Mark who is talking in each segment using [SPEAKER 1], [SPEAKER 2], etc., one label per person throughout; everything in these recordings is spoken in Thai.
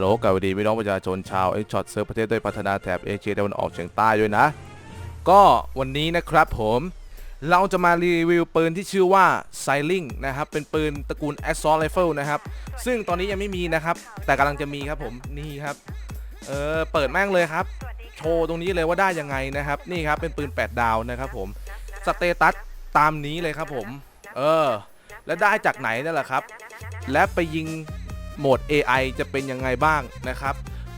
[SPEAKER 1] ลกล่าวสวัสดีพี่น้องประชาชนชาวเอ็กช็อตเซิร์ฟประเทศด้วยพัฒนาแถบเอเชียตะวันออกเฉียงใต้ด้วยนะ ก็วันนี้นะครับผมเราจะมารีวิวปืนที่ชื่อว่า s i l i n g นะครับ เป็นปืนตระกูล Assault Rifle นะครับ ซึ่งตอนนี้ยังไม่มีนะครับ แต่กำลังจะมีครับผม นี่ครับ เออ เปิดแม่งเลยครับ โชว์ตรงนี้เลยว่าได้ยังไงนะครับ นี่ครับ เป็นปืน 8 ดาวนะครับผม สเตตัสตามนี้เลยครับผม เออ แล้วได้จากไหนนั่นแหละครับ และไปยิง โหมด AI จะเป็นยังไงบ้างนะครับ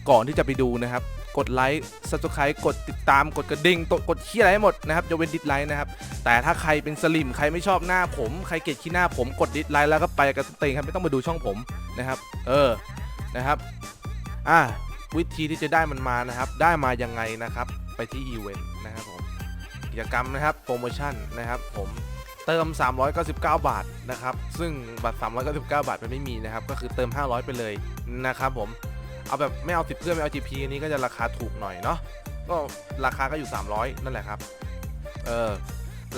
[SPEAKER 1] ก่อนที่จะไปดูนะครับ กดไลค์ subscribe กดติดตามกดกระดิ่งตกดขี้อะไรให้หมดนะครับจะเว้นดิสไลค์นะครับ แต่ถ้าใครเป็นสลิมใครไม่ชอบหน้าผมใครเกลียดขี้หน้าผมกดดิสไลค์แล้วก็ไปกับสเตงครับไม่ต้องมาดูช่องผมนะครับ เออนะครับอะวิธีที่จะได้มันมานะครับ ได้มายังไงนะครับ ไปที่อีเวนต์นะครับผมกิจกรรมนะครับโปรโมชั่นนะครับผม เติม 399 บาทนะครับ ซึ่งบัตร 399 บาทมันไม่มีนะครับ ก็คือเติม 500 ไปเลยนะครับผม เอาแบบไม่เอาสิบเพื่อนไม่เอา GP อันนี้ก็จะราคาถูกหน่อยเนาะ ก็ราคาก็อยู่ 300 นั่นแหละครับ เออ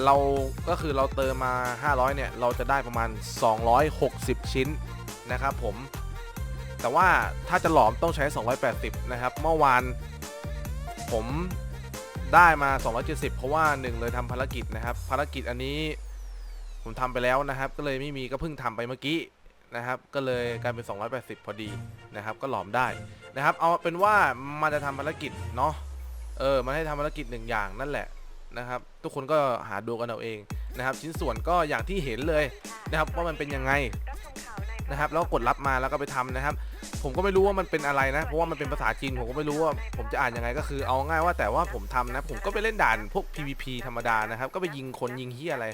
[SPEAKER 1] เราก็คือเราเติมมา 500 เนี่ย เราจะได้ประมาณ 260 ชิ้นนะครับผม แต่ว่าถ้าจะหลอมต้องใช้ 280 นะครับ เมื่อวานผมได้มา 270 เพราะว่าหนึ่งเลยทำภารกิจนะครับ ภารกิจอันนี้ ผมทำไปแล้วนะครับ ก็เลยไม่มีก็เพิ่งทำไปเมื่อกี้นะครับก็เลยกลายเป็น 280 พอดีนะครับ ก็หลอมได้นะครับ เอาเป็นว่ามันจะทำภารกิจเนาะเออมันให้ทำภารกิจหนึ่งอย่างนั่นแหละนะครับ ทุกคนก็หาดูกันเอาเองนะครับ ชิ้นส่วนก็อย่างที่เห็นเลยนะครับว่ามันเป็นยังไง นะครับแล้วกดรับมาแล้วก็ไปทำนะครับ ผมก็ไม่รู้ว่ามันเป็นอะไรนะ เพราะว่ามันเป็นภาษาจีนผมก็ไม่รู้ว่าผมจะอ่านยังไงก็คือเอาง่ายว่าแต่ว่าผมทำนะ ผมก็ไปเล่นด่านพวก PVP ธรรมดานะครับ ก็ไปยิงคนยิงเฮียอะไร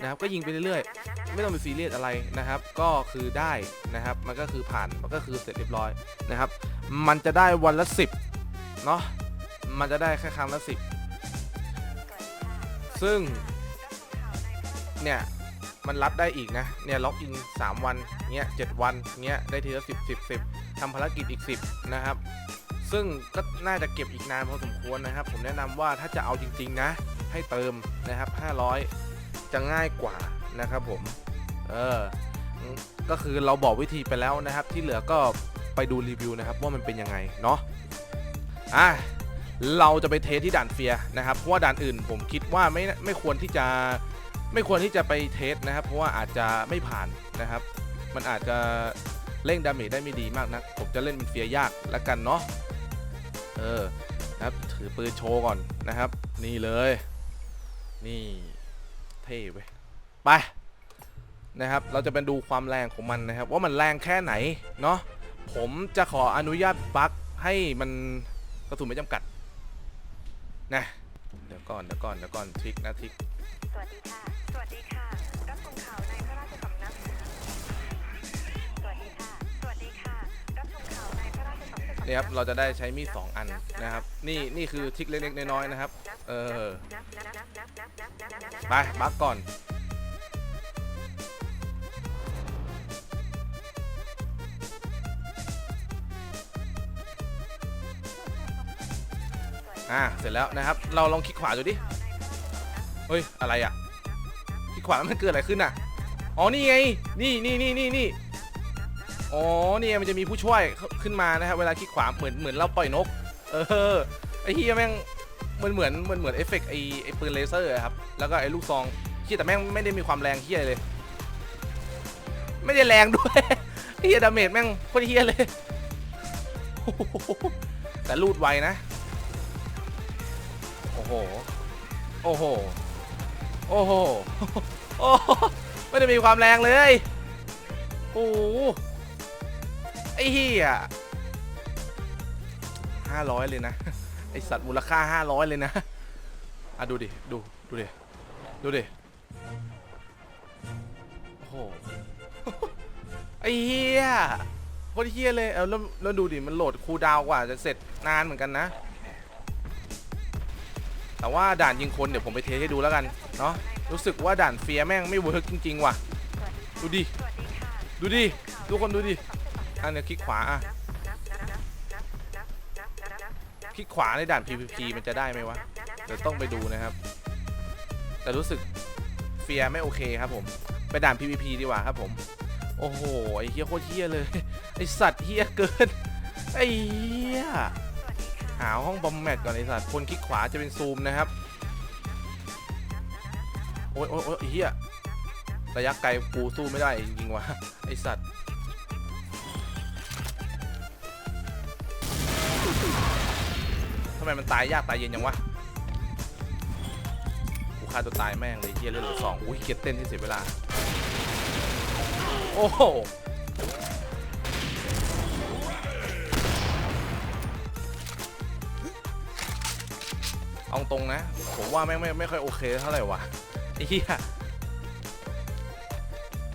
[SPEAKER 1] นะครับ ก็ยิงไปเรื่อยๆ ไม่ต้องไปซีเรียสอะไรนะครับ ก็คือได้นะครับ มันก็คือผ่านมันก็คือเสร็จเรียบร้อยนะครับ มันจะได้วันละ 10เนาะมันจะได้แค่ครั้งละ 10 ซึ่งเนี่ย มันรับได้อีกนะ เนี่ยล็อกอิน 3 วัน เงี้ย7วัน เงี้ยได้ทีละ10 10 10ทำภารกิจอีก 10 นะครับ ซึ่งก็น่าจะเก็บอีกนานพอสมควรนะครับ ผมแนะนำว่าถ้าจะเอาจริง ๆ นะ ให้เติมนะครับ 500 จะง่ายกว่านะครับผม เออ ก็คือเราบอกวิธีไปแล้วนะครับ ที่เหลือก็ไปดูรีวิวนะครับว่ามันเป็นยังไงเนาะ อะเราจะไปเทสที่ด่านเฟียนะครับ เพราะว่าด่านอื่นผมคิดว่าไม่ไม่ควรที่จะ ไม่ควรที่จะไปเทสนะครับ เพราะว่าอาจจะไม่ผ่านนะครับ มันอาจจะเร่งดาเมจได้ไม่ดีมากนะผมจะเล่นเป็นเฟียยากแล้วกันเนาะ เออ นะครับ ถือปืนโชว์ก่อนนะครับ นี่เลย นี่เท่เว้ยไป นะครับ เราจะเป็นดูความแรงของมันนะครับ ว่ามันแรงแค่ไหน เนาะ ผมจะขออนุญาตบักให้มันกระสุนไม่จำกัด นะ เดี๋ยวก่อน เดี๋ยวก่อน เดี๋ยวก่อน ทริกนะทริก
[SPEAKER 2] สวัสดีค่ะ สวัสดีค่ะ รับชมข่าวในพระราชสำนักนะคะสวัสดีค่ะ สวัสดีค่ะ รับชมข่าวในพระราชสำนัก
[SPEAKER 1] นี่ครับ เราจะได้ใช้มีดสองอันนะครับ นี่นี่คือทริกเล็กๆน้อยๆนะครับ เออ ไปบักก่อนอ่าเสร็จแล้วนะครับ เราลองคลิกขวาดูดิ เฮ้ย อะไรอะคลิกขวามันเกิดอะไรขึ้นอะ อ๋อ นี่ไง นี่นี่นี่นี่นี่อ๋อ นี่มันจะมีผู้ช่วยขึ้นมานะครับ เวลาคลิกขวา เหมือน เหมือนเราปล่อยนก เออ ไอ้เฮียแม่งมันเหมือนมันเหมือนเอฟเฟกต์ไอไอปืนเลเซอร์ครับ แล้วก็ไอลูกซองเฮียแต่แม่งไม่ได้มีความแรงเฮียเลย ไม่ได้แรงด้วยเฮียดาเมจแม่งโคตรเฮียเลย แต่ลูดไวนะ โอ้โห โอ้โห โอ้โหโอ้โหไม่ได้มีความแรงเลยโอ้ไอ้เฮียห้าร้อยเลยนะ ไอสัตว์มูลค่า500เลยนะ อะดูดิ ดู ดูดิ ดูดิ โอ้โห ไอ้เฮียโคตรเฮียเลย เอาแล้วแล้วดูดิ มันโหลดคูดาวกว่าจะเสร็จนานเหมือนกันนะ แต่ว่าด่านยิงคนเดี๋ยวผมไปเทสให้ดูแล้วกันเนาะรู้สึกว่าด่านเฟียแม่งไม่เวิร์กจริง ๆ ว่ะ ดูดิ ดูดิ ทุกคนดูดิอะเนี่ยคลิกขวาอะคลิกขวาในด่าน PVP มันจะได้ไหมวะเดี๋ยวต้องไปดูนะครับ แต่รู้สึกเฟียไม่โอเคครับผมไปด่าน PVP ดีกว่าครับผม โอ้โห ไอ้เฮียโคตรเฮียเลย ไอสัตว์เฮียเกิน ไอ้เหี้ย หาห้องบอมแมทก่อนไอสัตว์คนคลิกขวาจะเป็นซูมนะครับ โอ๊ยโอ๊ยโอ๊ยเหี้ยระยะไกลกูสู้ไม่ได้จริงๆวะไอสัตว์ทำไมมันตายยากตายเย็นยังวะกูฆ่าตัวตายแม่งเลยเฮียเลือดเหลือสองอุ้ยเกียเต้นที่เสียเวลา โอ้โห เอาตรงนะ ผมว่าแม่งไม่ไม่ค่อยโอเคเท่าไหร่วะไอ้เหี้ย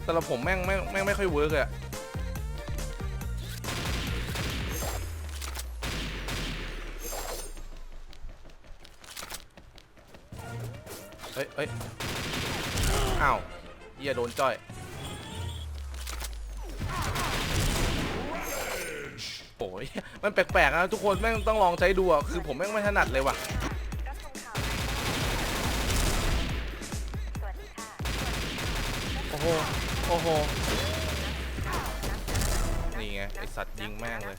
[SPEAKER 1] สำหรับผมแม่งแม่งแม่งไม่ค่อยเวิร์กเลยอะเฮ้ยเฮ้ยอ้าวเหี้ยโดนจ้อยโอ้ยมันแปลกๆนะทุกคนแม่งต้องลองใช้ดูอะคือผมแม่งไม่ถนัดเลยว่ะ หโอ้โห นี่ไง ไอสัตว์ยิงแม่งเลย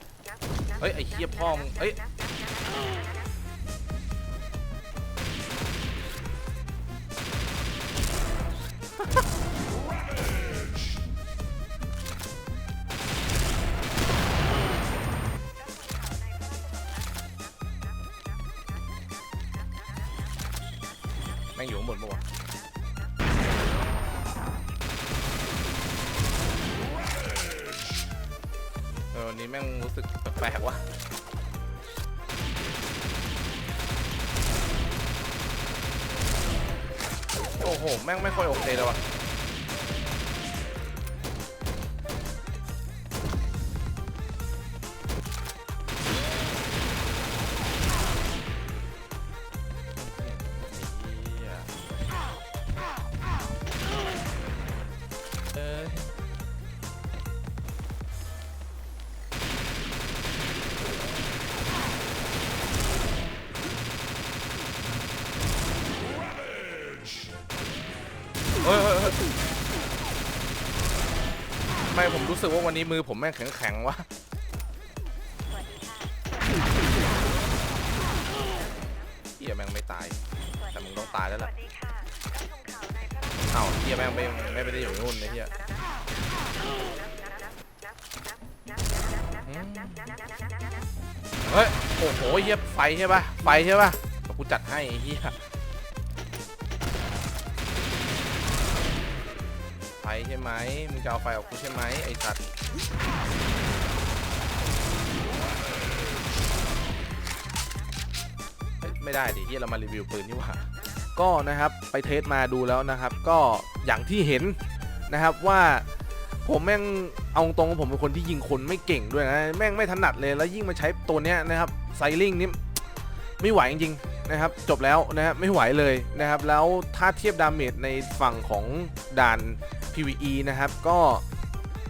[SPEAKER 1] เฮ้ย ไอเคียพ่อมึงเฮ้ย แม่งอยู่ข้างบนปะวะ วันนี้แม่งรู้สึกแปลกๆว่ะโอ้โห แม่งไม่ค่อยโอเคเลยว่ะเหี้ยเอ้ ไม่ผมรู้สึกว่าวันนี้มือผมแม่งแข็งแข็งๆวะเฮียแม่งไม่ตาย แต่มึงต้องตายแล้วล่ะ
[SPEAKER 2] วัสดีค่ะรับชมข่าวในพระราช
[SPEAKER 1] อ้าเฮียแม่งไม่ไม่ไม่ได้อยู่นู่นนะเฮียเฮ้ย โอ้โหเฮียไฟใช่ปะไฟใช่ปะกูจัดให้เฮีย ฟใช่ไหมมึงจะเอาไฟออกกูใช่ไหมไอ้สัตว์ไม่ได้ดิเฮียเรามารีวิวปืนนี่ว่า ก็นะครับไปเทสมาดูแล้วนะครับ ก็อย่างที่เห็นนะครับว่าผมแม่งเอาตรงผมเป็นคนที่ยิงคนไม่เก่งด้วยนะแม่งไม่ถนัดเลยแล้วยิ่งมาใช้ตัวเนี้ยนะครับไซลิงนี่ไม่ไหวจริงๆนะครับ จบแล้วนะครับไม่ไหวเลยนะครับ แล้วถ้าเทียบดาเมจในฝั่งของด่าน PVE นะครับ ก็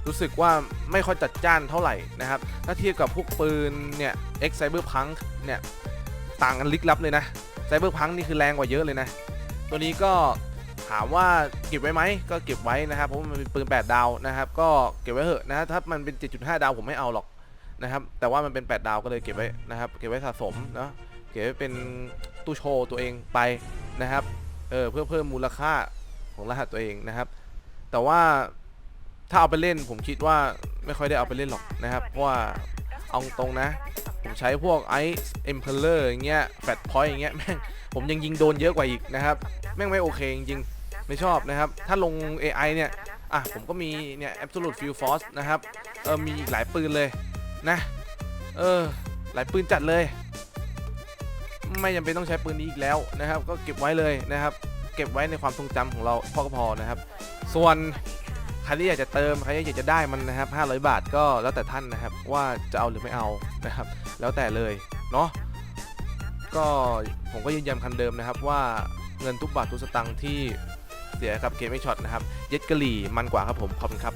[SPEAKER 1] รู้สึกว่าไม่ค่อยจัดจ้านเท่าไหร่นะครับ ถ้าเทียบกับพวกปืนเนี่ย X Cyberpunk เนี่ยต่างกันลิกลับเลยนะไซเบอร์พังนี่คือแรงกว่าเยอะเลยนะ ตัวนี้ก็ถามว่าเก็บไว้ไหมก็เก็บไว้นะครับเพราะมันเป็นปืน 8 ดาวนะครับ ก็เก็บไว้เถอะนะถ้ามันเป็น 7.5 ดาวผมไม่เอาหรอกนะครับ แต่ว่ามันเป็น 8 ดาวก็เลยเก็บไว้นะครับ เก็บไว้สะสมเนาะเก็บไว้เป็นตู้โชว์ตัวเองไปนะครับเออเพื่อเพิ่มมูลค่าของรหัสตัวเองนะครับ แต่ว่าถ้าเอาไปเล่นผมคิดว่าไม่ค่อยได้เอาไปเล่นหรอกนะครับ เพราะว่าเอาตรงนะ ผมใช้พวกไอซ์เอ็มเพลเลอร์อย่างเงี้ยแฟตพอยต์อย่างเงี้ยแม่งผมยังยิงโดนเยอะกว่าอีกนะครับ แม่งไม่โอเคจริงๆ ไม่ชอบนะครับ ถ้าลง AI เนี่ย อะ ผมก็มีเนี่ย Absolute Field Force นะครับ เออ มีอีกหลายปืนเลยนะ เออ หลายปืนจัดเลย ไม่จำเป็นต้องใช้ปืนนี้อีกแล้วนะครับ ก็เก็บไว้เลยนะครับ เก็บไว้ในความทรงจำของเราพอก็พอนะครับ ส่วนใครที่อยากจะเติมใครที่อยากจะได้มันนะครับ500 บาทก็แล้วแต่ท่านนะครับ ว่าจะเอาหรือไม่เอานะครับ แล้วแต่เลยเนาะก็ผมก็ยืนยันคำเดิมนะครับว่าเงินทุกบาททุกสตางค์ที่เสียกับเกมไม่ช็อตนะครับ เย็ดกะหลี่มันกว่าครับผมขอบคุณครับ